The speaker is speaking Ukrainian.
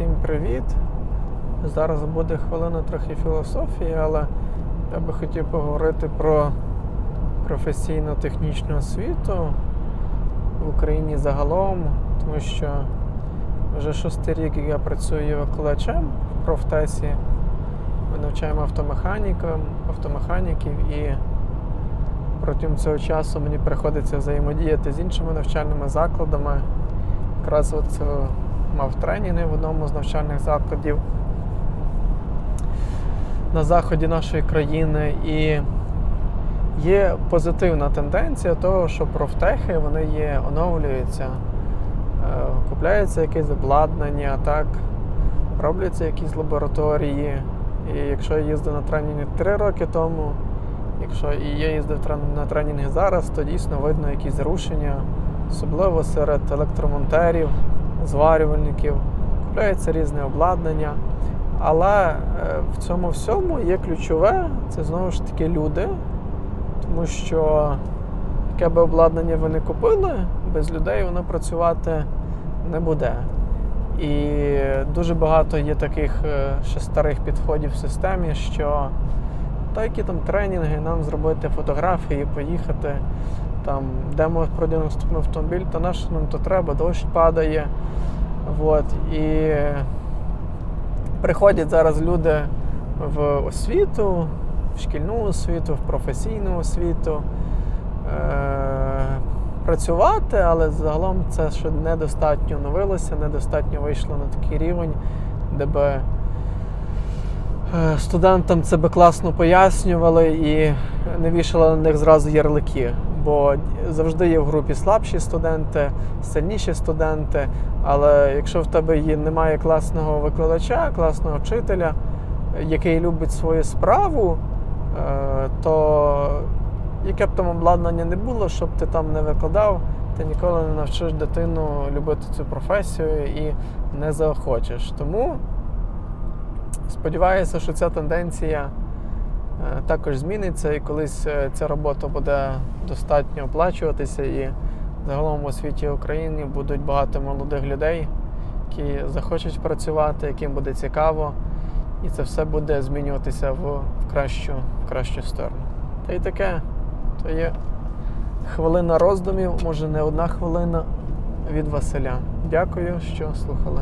Всім привіт! Зараз буде хвилина трохи філософії, але я би хотів поговорити про професійну технічну освіту в Україні загалом, тому що вже шостий рік я працюю викладачем в профтесі. Ми навчаємо автомеханіків і протягом цього часу мені приходиться взаємодіяти з іншими навчальними закладами. Якраз от е, мав тренінги в одному з навчальних закладів на заході нашої країни. І є позитивна тенденція того, що профтехи вони є, оновлюються, Е, купляється якесь обладнання, так, робляться якісь лабораторії. І якщо я їздив на тренінги 3 роки тому, якщо і я їздив на тренінги зараз, то дійсно видно якісь зрушення, особливо серед електромонтерів, зварювальників, купляється різне обладнання. Але е, в цьому всьому є ключове це знову ж таки люди, тому що яке би обладнання ви не купили, без людей воно працювати не буде. І дуже багато є таких е, ще старих підходів в системі, що та які там тренінги, нам зробити фотографії, поїхати, там, демо продіагностуємо автомобіль, то наш нам то треба, дощ падає. От. І приходять зараз люди в освіту, в шкільну освіту, в професійну освіту. Е- працювати, але загалом це ще недостатньо оновилося, недостатньо вийшло на такий рівень, де би студентам це би класно пояснювали і не вішали на них зразу ярлики. Бо завжди є в групі слабші студенти, сильніші студенти. Але якщо в тебе є, немає класного викладача, класного вчителя, який любить свою справу, е, то яке б там обладнання не було, щоб ти там не викладав, ти ніколи не навчиш дитину любити цю професію і не заохочеш. Тому сподіваюся, що ця тенденція також зміниться, і колись е, ця робота буде достатньо оплачуватися, і загалом у світі України будуть багато молодих людей, які захочуть працювати, яким буде цікаво, і це все буде змінюватися в, в, кращу, в кращу сторону. Та й таке. То є хвилина роздумів, може не одна хвилина від Василя. Дякую, що слухали.